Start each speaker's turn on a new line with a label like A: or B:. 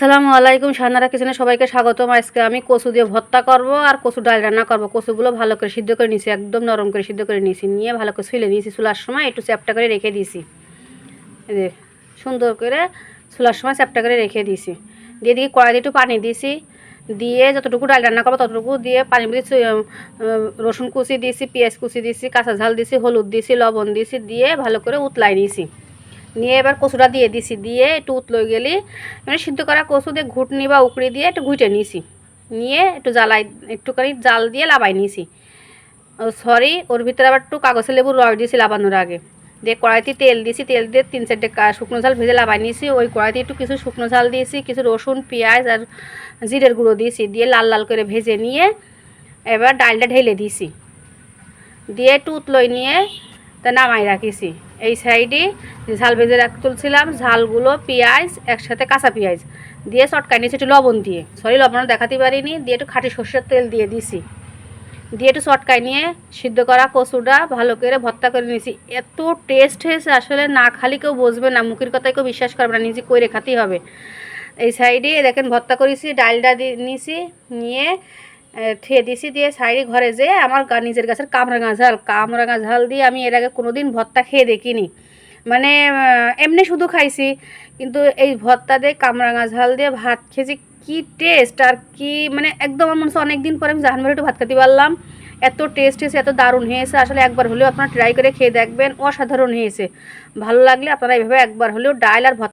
A: আসসালামু আলাইকুম, সান্নারা কিচেনে সবাইকে স্বাগতম। আজকে আমি কচু দিয়ে ভর্তা করব আর কচু ডাল রান্না করব। কচুগুলো ভালো করে সিদ্ধ করে নিয়েছি, একদম নরম করে সিদ্ধ করে নিয়েছি। নিয়ে ভালো করে ছুলে নিয়েছি, চুলার সময় একটু চ্যাপটা করে রেখে দিয়েছি। সুন্দর করে চুলার সময় চ্যাপটা করে রেখে দিয়েছি। দিয়ে দিকে কড়াইতে একটু পানি দিয়েছি। দিয়ে যতটুকু ডাল রান্না করব ততটুকু দিয়ে পানি রসুন কুচি দিয়েছি, পেঁয়াজ কুচি দিয়েছি, কাঁচা ঝাল দিয়েছি, হলুদ দিয়েছি, লবণ দিয়েছি, দিয়ে ভালো করে উতলাই নিয়েছি। নিয়ে এবার কচুটা দিয়ে দিছি, দিয়ে একটু উতলো গেলি মানে সিদ্ধ করা কচু দিয়ে ঘুটনি বা উকড়ি দিয়ে একটু ঘুটে নিয়েছি নিয়ে একটু জ্বালাই, একটুখানি জাল দিয়ে লাবাই নিয়েছি সরি, ওর ভিতরে আবার একটু কাগজের লেবুর রস দিয়েছি লাবানোর আগে। দিয়ে কড়াইতে তেল দিয়েছি তেল দিয়ে তিন চারটে শুকনো ঝাল ভেজে লাবাই নিয়েছি ওই কড়াইতে একটু কিছু শুকনো ঝাল দিয়েছি, কিছু রসুন, পেঁয়াজ আর জিরের গুঁড়ো দিয়েছি, দিয়ে লাল লাল করে ভেজে নিয়ে এবার ডালটা ঢেলে দিয়েছি দিয়ে একটু উতলোই নিয়ে তা নামাই রাখিছি। এই সাইডে ঝাল ভেজে রাখ তুলছিলাম, ঝালগুলো, পেঁয়াজ, একসাথে কাঁচা পেঁয়াজ। দিয়ে চটকাই নিয়েছি একটু লবণ দিয়ে। সরি লবণ দেখাতে পারিনি। দিয়ে একটু খাঁটি সর্ষের তেল দিয়ে দিছি। দিয়ে একটু চটকাই নিয়ে সিদ্ধ করা কচুটা ভালো করে ভর্তা করে নিয়েছি। এত টেস্ট হয়েছে, আসলে না খালি কেউ বসবে না, মুখের কথায় কেউ বিশ্বাস করবে না, নিজে করে খাতেই হবে। এই সাইডে দেখেন ভর্তা করেছি ডালটা দিয়ে নিয়েছি নিয়ে থুয়ে দিয়েছি দিয়ে সাইডে ঘরে যেয়ে আমার নিজের গাছের কামরাঙা ঝাল। কামরাঙা ঝাল দিয়ে আমি এর আগে কোনো দিন ভর্তা খেয়ে দেখিনি। মানে এমনি শুধু খাইছি। কিন্তু এই ভর্তা দিয়ে কামরাঙা ঝাল দিয়ে ভাত খেয়েছি, কি টেস্ট আর কি মানে একদম আমার মনে হচ্ছে অনেক দিন পরে আমি জাহানবাড়ি একটু ভাত খেতে পারলাম। এত টেস্ট হয়েছে, এত দারুণ হয়েছে। আসলে একবার হলেও আপনারা ট্রাই করে খেয়ে দেখবেন, অসাধারণ হয়েছে। ভালো লাগলে আপনারা এইভাবে একবার হলেও ডাল আর